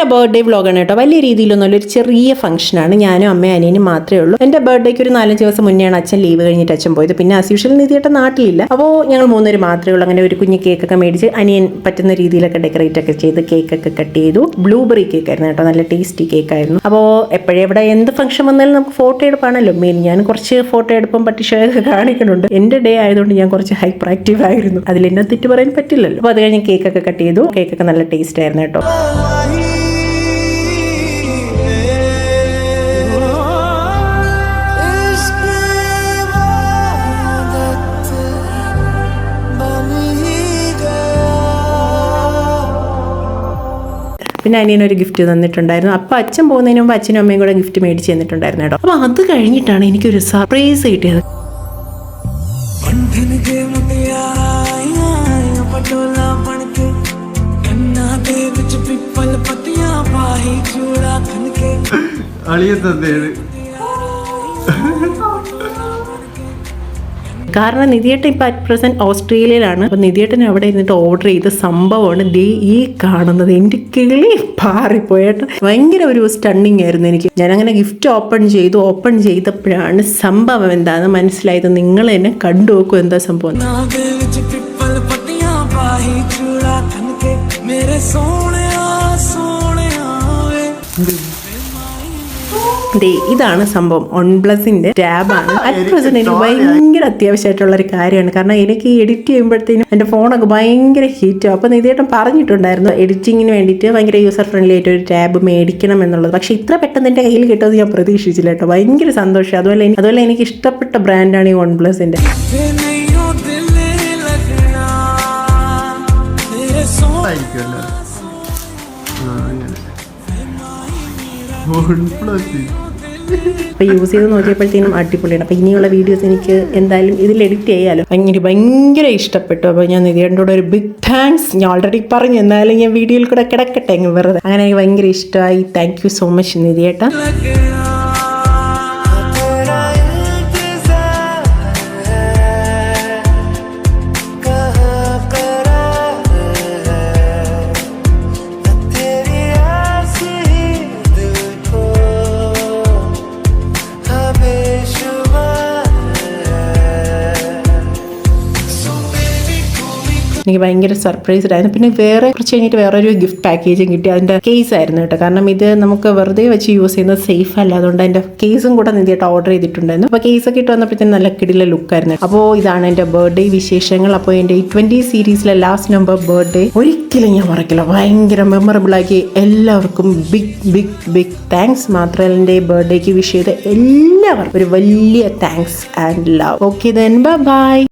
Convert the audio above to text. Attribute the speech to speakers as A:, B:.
A: എന്റെ ബർത്ത്ഡേ വ്ളോഗാണ് കേട്ടോ. വലിയ രീതിയിലൊന്നുമല്ല ഒരു ചെറിയ ഫംഗ്ഷനാണ് ഞാനും അമ്മയും അനിയനും മാത്രമേ ഉള്ളൂ. എന്റെ ബർത്ത്ഡേക്ക് ഒരു നാലഞ്ച് ദിവസം മുന്നെയാണ് അച്ഛൻ ലീവ് കഴിഞ്ഞിട്ട് അച്ഛൻ പോയത്. പിന്നെ ആസ് യൂഷ്വൽ നിധിയേട്ടൻ നാട്ടിലില്ല. അപ്പോൾ ഞങ്ങൾ മൂന്നുപേര് മാത്രമേ ഉള്ളൂ. അങ്ങനെ ഒരു കുഞ്ഞ് കേക്കൊക്കെ മേടിച്ച് അനിയൻ പറ്റുന്ന രീതിയിലൊക്കെ ഡെക്കറേറ്റ് ഒക്കെ ചെയ്ത് കേക്കൊക്കെ കട്ട് ചെയ്തു. ബ്ലൂബെറി കേക്ക് ആയിരുന്നു കേട്ടോ. നല്ല ടേസ്റ്റി കേക്ക് ആയിരുന്നു. അപ്പോൾ എപ്പോഴും ഇവിടെ എന്ത് ഫംഗ്ഷൻ വന്നാലും നമുക്ക് ഫോട്ടോ എടുപ്പാണല്ലോ. മെയിൻ ഞാൻ കുറച്ച് ഫോട്ടോ എടുപ്പം പട്ടിഷയൊക്കെ കാണിക്കുന്നുണ്ട്. എന്റെ ഡേ ആയതുകൊണ്ട് ഞാൻ കുറച്ച് ഹൈപ്പർ ആക്റ്റീവ് ആയിരുന്നു. അതിൽ എന്നെ തെറ്റ് പറയാൻ പറ്റില്ലല്ലോ. അപ്പോൾ അത് കഴിഞ്ഞ് കേക്കൊക്കെ കട്ട് ചെയ്തു. കേക്കൊക്കെ നല്ല ടേസ്റ്റ് ആയിരുന്നു കേട്ടോ. പിന്നെ അനിയനൊരു ഗിഫ്റ്റ് തന്നിട്ടുണ്ടായിരുന്നു. അപ്പോൾ അച്ഛൻ പോകുന്നതിന് മുമ്പ് അച്ഛനും അമ്മയും കൂടെ ഗിഫ്റ്റ് മേടിച്ച് തന്നിട്ടുണ്ടായിരുന്നു കേട്ടോ. അപ്പോൾ അത് കഴിഞ്ഞിട്ടാണ് എനിക്കൊരു സർപ്രൈസ് കിട്ടിയത്.
B: അളിയ തന്നെയാണ്.
A: കാരണം നിധിയേട്ടൻ ഇപ്പം അറ്റ് പ്രസന്റ് ഓസ്ട്രേലിയയിലാണ്. അപ്പൊ നിധിയേട്ടൻ അവിടെ ഇരുന്നിട്ട് ഓർഡർ ചെയ്ത സംഭവമാണ് ദേ ഈ കാണുന്നത്. എന്റെ കിളി പാറിപ്പോയിട്ട് ഭയങ്കര ഒരു സ്റ്റണ്ണിങ് ആയിരുന്നു എനിക്ക്. ഞാൻ അങ്ങനെ ഗിഫ്റ്റ് ഓപ്പൺ ചെയ്തു. ഓപ്പൺ ചെയ്തപ്പോഴാണ് സംഭവം എന്താണെന്ന് മനസ്സിലായത്. നിങ്ങൾ എന്നെ കണ്ടു നോക്കൂ എന്താ സംഭവം.
C: സോണയാ दे
A: ദേ ഇതാണ് സംഭവം. ഓൺപ്ലസിന്റെ ടാബാണ് അറ്റ് പ്രസന്റ് എനിക്ക് ഭയങ്കര അത്യാവശ്യമായിട്ടുള്ള ഒരു കാര്യമാണ്. കാരണം എനിക്ക് എഡിറ്റ് ചെയ്യുമ്പോഴത്തേനും എന്റെ ഫോണൊക്കെ ഭയങ്കര ഹീറ്റും അപ്പൊ നിതേട്ടൻ പറഞ്ഞിട്ടുണ്ടായിരുന്നു എഡിറ്റിങ്ങിന് വേണ്ടിയിട്ട് ഭയങ്കര യൂസർ ഫ്രണ്ട്ലി ആയിട്ട് ഒരു ടാബ് മേടിക്കണം എന്നുള്ളത്. പക്ഷെ ഇത്ര പെട്ടെന്ന് എന്റെ കയ്യിൽ കിട്ടുമെന്ന് ഞാൻ പ്രതീക്ഷിച്ചില്ല കേട്ടോ. ഭയങ്കര സന്തോഷം. അതുപോലെ അതുപോലെ എനിക്ക് ഇഷ്ടപ്പെട്ട ബ്രാൻഡാണ് ഈ
C: ഓൺപ്ലസിന്റെ
B: ആയിരിക്കുമല്ലോ. ആ അങ്ങനെ.
A: അപ്പോൾ യൂസ് ചെയ്ത് നോക്കിയപ്പോഴത്തേനും അടിപൊളിയാണ്. അപ്പോൾ ഇനിയുള്ള വീഡിയോസ് എനിക്ക് എന്തായാലും ഇതിൽ എഡിറ്റ് ചെയ്യാലോ. ഭയങ്കര ഭയങ്കര ഇഷ്ടപ്പെട്ടു. അപ്പോൾ ഞാൻ നിധിയേട്ടനോട് ഒരു ബിഗ് താങ്ക്സ് ഞാൻ ഓൾറെഡി പറഞ്ഞു. എന്നാലും ഞാൻ വീഡിയോയിൽ കൂടെ കിടക്കട്ടെ അങ്ങ് വെറുതെ. അങ്ങനെ എനിക്ക് ഭയങ്കര ഇഷ്ടമായി. താങ്ക് യു സോ മച്ച് നിധിയേട്ട. എനിക്ക് ഭയങ്കര സർപ്രൈസ്ഡ് ആയിരുന്നു പിന്നെ വേറെ കുറച്ച് കഴിഞ്ഞിട്ട് വേറൊരു ഗിഫ്റ്റ് പാക്കേജും കിട്ടി. അതിന്റെ കേസ് ആയിരുന്നു കേട്ടോ. കാരണം ഇത് നമുക്ക് വെറുതെ വെച്ച് യൂസ് ചെയ്യുന്നത് സേഫ് അല്ല. അതുകൊണ്ട് അതിന്റെ കേസും കൂടെ നിധിയായിട്ട് ഓർഡർ ചെയ്തിട്ടുണ്ടായിരുന്നു. അപ്പോൾ കേസൊക്കെ ഇട്ട് വന്നപ്പോഴത്തേക്കും നല്ല കിടിലെ ലുക്ക് ആയിരുന്നു. അപ്പോൾ ഇതാണ് എന്റെ ബർത്ത്ഡേ വിശേഷങ്ങൾ. അപ്പോൾ എന്റെ ഈ ട്വന്റി സീരീസിലെ ലാസ്റ്റ് നമ്പർ ബർത്ത്ഡേ ഒരിക്കലും ഞാൻ മറക്കില്ല. ഭയങ്കര മെമ്മറബിൾ ആക്കി. എല്ലാവർക്കും ബിഗ് ബിഗ് ബിഗ് താങ്ക്സ് മാത്രമല്ല എന്റെ ബർത്ത്ഡേക്ക് വിഷ് ചെയ്ത എല്ലാവർക്കും ഒരു വലിയ thanks and love okay then bye